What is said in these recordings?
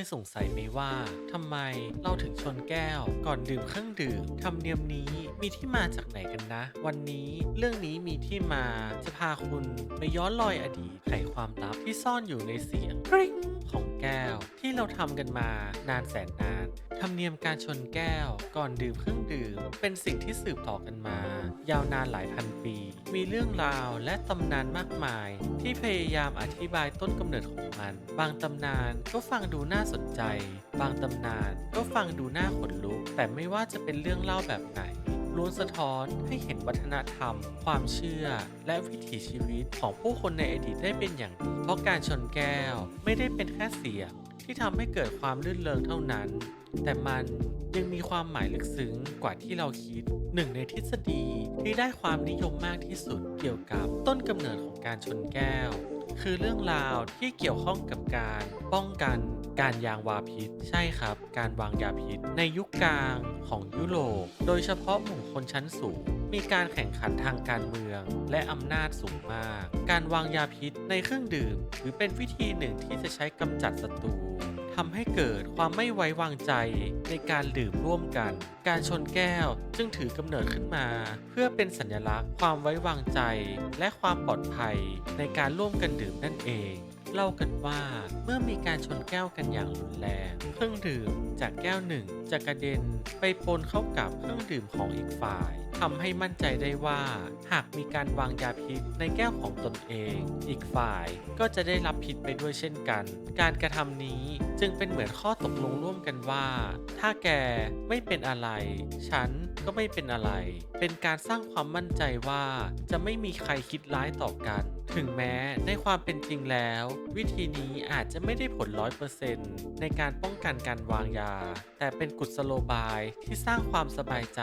ยสงสัยไหมว่าทำไมเราถึงชนแก้ว ก่อนดื่มเครื่องดื่มธรรมเนียมนี้มีที่มาจากไหนกันนะ วันนี้เรื่องนี้มีที่มาจะพาคุณไปย้อนรอยอดีตไขความลับที่ซ่อนอยู่ในเสียงกริ๊งของแก้ว เราทำกันมานานแสนนาน ธรรมเนียมการชนแก้วก่อนดื่มเครื่องดื่ม เป็นสิ่งที่สืบต่อกันมา ยาวนานหลายพันปี มีเรื่องราวและตำนานมากมาย ที่พยายามอธิบายต้นกำเนิดของมัน บางตำนานก็ฟังดูน่าสนใจ บางตำนานก็ฟังดูน่าขนลุก แต่ไม่ว่าจะเป็นเรื่องเล่าแบบไหนล้วนสะท้อนให้เห็นวัฒนธรรม ความเชื่อ และวิถีชีวิตของผู้คนในอดีตได้เป็นอย่างดี เพราะการชนแก้วไม่ได้เป็นแค่เสียง ที่ทำให้เกิดความลื่นเลงเท่านั้น แต่มันยังมีความหมายลึกซึ้งกว่าที่เราคิด หนึ่งในทฤษฎีที่ได้ความนิยมมากที่สุดเกี่ยวกับต้นกำเนิดของการชนแก้ว คือเรื่องราวที่เกี่ยวข้องกับการป้องกันการยางวาพิษ ใช่ครับ การวางยาพิษ ในยุคกลางของยุโรปโดยเฉพาะหมู่คนชั้นสูง มีการแข่งขันทางการเมือง และอำนาจสูงมาก การวางยาพิษในเครื่องดื่มถือเป็นวิธีหนึ่งที่จะใช้กำจัดศัตรูทำให้เกิดความไม่ไว้วางใจในการดื่มร่วมกัน การชนแก้วจึงถือกำเนิดขึ้นมา เพื่อเป็นสัญลักษณ์ความไว้วางใจ และความปลอดภัยในการร่วมกันดื่มนั่นเองเล่ากันว่าเมื่อมีการชนแก้วกันอย่างรุนแรงเครื่องดื่มจากแก้วหนึ่งจะกระเด็นไปปนเข้ากับเครื่องดื่มของอีกฝ่าย ทำให้มั่นใจได้ว่า หากมีการวางยาพิษในแก้วของตนเอง อีกฝ่ายก็จะได้รับพิษไปด้วยเช่นกัน การกระทำนี้จึงเป็นเหมือนข้อตกลงร่วมกันว่า ถ้าแกไม่เป็นอะไร ฉันก็ไม่เป็นอะไร เป็นการสร้างความมั่นใจว่าจะไม่มีใครคิดร้ายต่อกันถึงแม้ในความเป็นจริงแล้ว วิธีนี้อาจจะไม่ได้ผลร้อยเปอร์เซ็นต์ในการป้องกันการวางยา แต่เป็นกุศโลบายที่สร้างความสบายใจ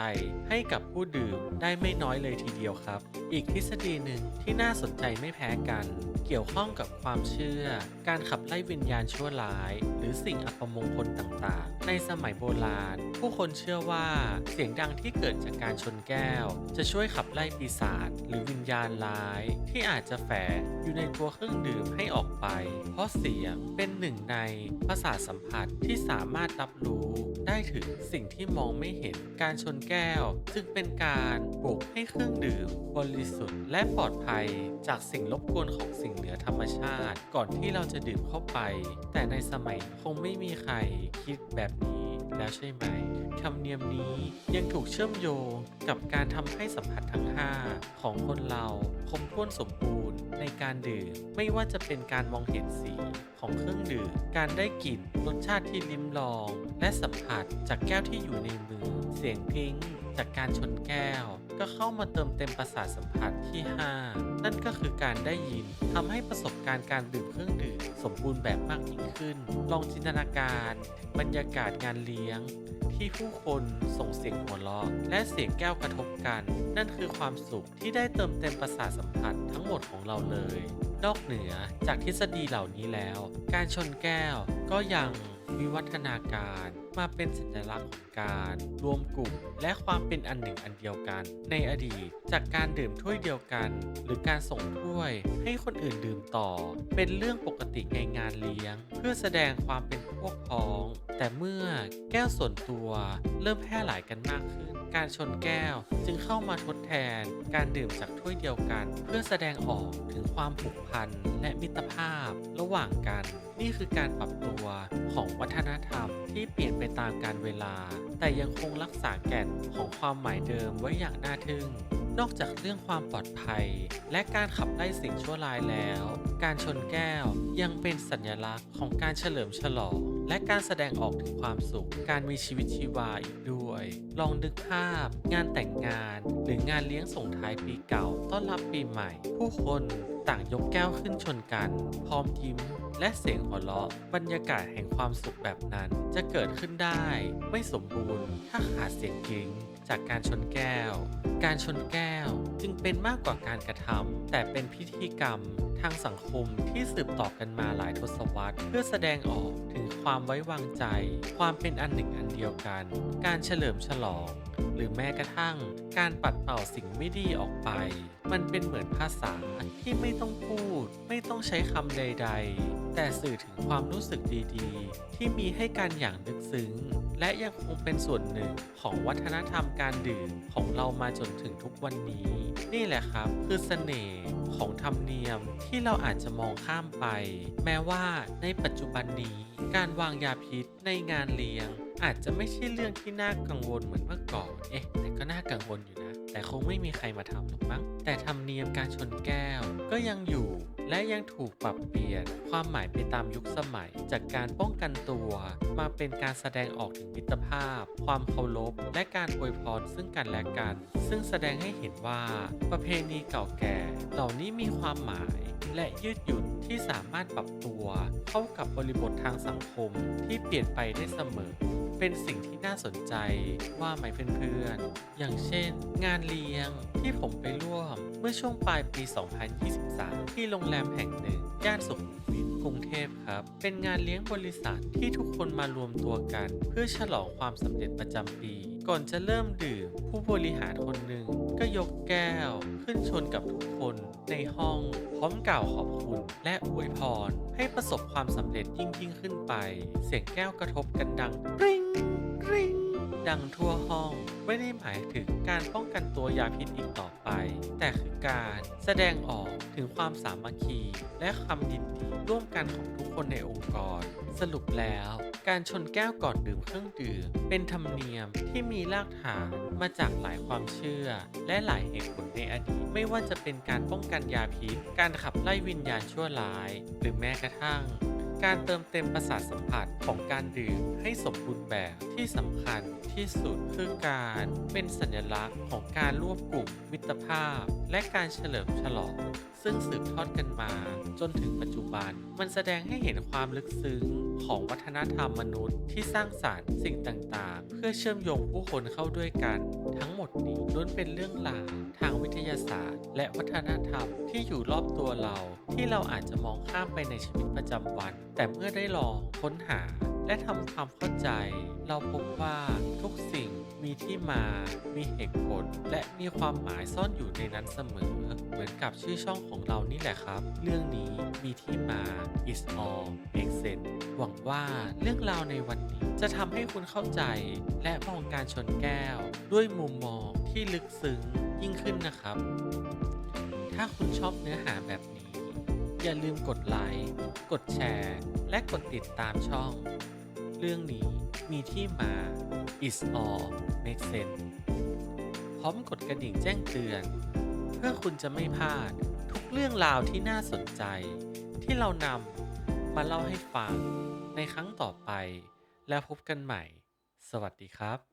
ให้กับผู้ดื่มได้ไม่น้อยเลยทีเดียวครับ อีกทฤษฎีหนึ่งที่น่าสนใจไม่แพ้กัน เกี่ยวข้องกับความเชื่อ การขับไล่วิญญาณชั่วร้าย หรือสิ่งอัปมงคลต่างๆ ในสมัยโบราณ ผู้คนเชื่อว่าเสียงดังที่เกิดจากการชนแก้ว จะช่วยขับไล่ปีศาจหรือวิญญาณร้าย ที่อาจจะแฝงอยู่ในตัวเครื่องดื่มให้ออกไป เพราะเสียงเป็นหนึ่งในประสาทสัมผัสที่สามารถรับรู้ได้ถึงสิ่งที่มองไม่เห็นการชนแก้ว จึงเป็นการปลุกให้เครื่องดื่ม บริสุทธิ์และปลอดภัย จากสิ่งรบกวนของสิ่งเหนือธรรมชาติ ก่อนที่เราจะดื่มเข้าไป แต่ในสมัยคงไม่มีใครคิดแบบนี้ แล้วใช่ไหมธรรมเนียมนี้ยังถูกเชื่อมโยงกับการทำให้สัมผัสทั้ง 5 ของคนเราครบถ้วนสมบูรณ์ในการดื่ม ไม่ว่าจะเป็นการมองเห็นสีของเครื่องดื่ม การได้กลิ่นรสชาติที่ลิ้มลอง และสัมผัสจากแก้วที่อยู่ในมือ เสียงพิ้งจากการชนแก้ว ก็เข้ามาเติมเต็มประสาทสัมผัสที่ 5 นั่นก็คือการได้ยินทำให้ประสบการณ์การดื่มเครื่องดื่มสมบูรณ์แบบมากยิ่งขึ้น ลองจินตนาการ บรรยากาศงานเลี้ยง ที่ผู้คนส่งเสียงหัวเราะและเสียงแก้วกระทบกัน นั่นคือความสุขที่ได้เติมเต็มประสาทสัมผัสทั้งหมดของเราเลย นอกเหนือจากทฤษฎีเหล่านี้แล้ว การชนแก้วก็ยังวิวัฒนาการ มาเป็นสัญลักษณ์ของการรวมกลุ่ม และความเป็นอันหนึ่งอันเดียวกัน ในอดีต จากการดื่มถ้วยเดียวกัน หรือการส่งถ้วย ให้คนอื่นดื่มต่อ เป็นเรื่องปกติในงานเลี้ยง เพื่อแสดงความเป็นพวกพ้อง แต่เมื่อแก้วส่วนตัว เริ่มแพร่หลายกันมากขึ้น การชนแก้วจึงเข้ามาทดแทน การดื่มจากถ้วยเดียวกัน เพื่อแสดงออกถึงความผูกพันและมิตรภาพระหว่างกัน นี่คือการปรับตัวของวัฒนธรรมที่เปลี่ยนไปตามกาลเวลา แต่ยังคงรักษาแก่นของความหมายเดิมไว้อย่างน่าทึ่ง นอกจากเรื่องความปลอดภัย และการขับไล่สิ่งชั่วร้ายแล้ว การชนแก้วยังเป็นสัญลักษณ์ของการเฉลิมฉลอง และการแสดงออกถึงความสุข การมีชีวิตชีวาอีกด้วย ลองนึกภาพ งานแต่งงาน หรืองานเลี้ยงส่งท้ายปีเก่า ต้อนรับปีใหม่ ผู้คนต่างยกแก้วขึ้นชนกัน พร้อมยิ้มและเสียงหัวเราะ บรรยากาศแห่งความสุขแบบนั้น จะเกิดขึ้นได้ ไม่สมบูรณ์ ถ้าขาดเสียงกริ๊งจากการชนแก้ว การชนแก้วจึงเป็นมากกว่าการกระทำแต่เป็นพิธีกรรม ทางสังคมที่สืบต่อกันมาหลายทศวรรษ เพื่อแสดงออกถึงความไว้วางใจ ความเป็นอันหนึ่งอันเดียวกัน การเฉลิมฉลอง รือแม้กระทั่ง การปัดเป่าสิ่งไม่ดีออกไป มันเป็นเหมือนภาษาที่ไม่ต้องพูด ไม่ต้องใช้คำใด ๆ แต่สื่อถึงความรู้สึกดีๆ ที่มีให้กันอย่างลึกซึ้ง และยังคงเป็นส่วนหนึ่งของวัฒนธรรมการดื่มของเรามาจนถึงทุกวันนี้ นี่แหละครับ คือเสน่ห์ของธรรมเนียมที่เราอาจจะมองข้ามไป แม้ว่าในปัจจุบันนี้ การวางยาพิษในงานเลี้ยง อาจจะไม่ใช่เรื่องที่น่ากังวลเหมือนเมื่อก่อน เอ๊ะ แต่ก็น่ากังวลอยู่นะ แต่คงไม่มีใครมาทำหรอกมั้ง แต่ธรรมเนียมการชนแก้วก็ยังอยู่ และยังถูกปรับเปลี่ยนความหมายไปตามยุคสมัย จากการป้องกันตัว มาเป็นการแสดงออกถึงมิตรภาพ ความเคารพและการอวยพรซึ่งกันและกัน ซึ่งแสดงให้เห็นว่า ประเพณีเก่าแก่ เหล่านี้มีความหมาย และยืดหยุ่นที่สามารถปรับตัว เข้ากับบริบททางสังคมที่เปลี่ยนไปได้เสมอ เป็นสิ่งที่น่าสนใจว่าไหมเพื่อนๆ อย่างเช่น งานเลี้ยงที่ผมไปร่วมเมื่อช่วงปลายปี 2023 ที่โรงแรมแห่งหนึ่งย่านสุขุมวิทกรุงเทพครับ เป็นงานเลี้ยงบริษัทที่ทุกคนมารวมตัวกัน เพื่อฉลองความสำเร็จประจำปี ก่อนจะเริ่มดื่ม ผู้บริหารคนหนึ่งก็ยกแก้ว ขึ้นชนกับทุกคนในห้อง พร้อมกล่าวขอบคุณและอวยพร ให้ประสบความสำเร็จยิ่งยิ่งขึ้นไป เสียงแก้วกระทบกันดังกริ๊งกริ๊ง ดังทั่วห้อง ไม่ได้หมายถึงการป้องกันตัวยาพิษอีกต่อไป แต่คือการแสดงออกถึงความสามัคคี และคำยินดีร่วมกันของทุกคนในองค์กร สรุปแล้วการชนแก้วก่อนดื่มเครื่องดื่มเป็นธรรมเนียมที่มีรากฐานมาจากหลายความเชื่อ และหลายเหตุผลในอดีต ไม่ว่าจะเป็นการป้องกันยาพิษ การขับไล่วิญญาณชั่วร้าย หรือแม้กระทั่ง การเติมเต็มประสาทสัมผัสของการดื่มให้สมบูรณ์แบบที่สำคัญที่สุดคือการเป็นสัญลักษณ์ของการรวบกลุ่มมิตรภาพ และการเฉลิมฉลอง ซึ่งสืบทอดกันมา จนถึงปัจจุบัน มันแสดงให้เห็นความลึกซึ้งของวัฒนธรรมมนุษย์ที่สร้างสารรค์สิ่งต่างๆ เพื่อเชื่อมโยงผู้คนเข้าด้วยกัน ทั้งหมดนี้ล้วนเป็นเรื่องราวทางวิทยาศาสตร์ และวัฒนธรรมที่อยู่รอบตัวเรา ที่เราอาจจะมองข้ามไปในชีวิตประจำวัน แต่เมื่อได้ลองค้นหาและทำความเข้าใจ เราพบว่าทุกสิ่งมีที่มา มีเหตุผล และมีความหมายซ่อนอยู่ในนั้นเสมอ เหมือนกับชื่อช่องของเรานี่แหละครับ เรื่องนี้มีที่มา is all make sense หวังว่าเรื่องราวในวันนี้จะทำให้คุณเข้าใจ และมองการชนแก้ว ด้วยมุมมองที่ลึกซึ้งยิ่งขึ้นนะครับ ถ้าคุณชอบเนื้อหาแบบนี้ อย่าลืมกดไลค์ กดแชร์ และกดติดตามช่อง เรื่องนี้มีที่มา is all make sense พร้อมกดกระดิ่งแจ้งเตือน เพื่อคุณจะไม่พลาดทุกเรื่องราวที่น่าสนใจ ที่เรานำมาเล่าให้ฟังในครั้งต่อไป แล้วพบกันใหม่ สวัสดีครับ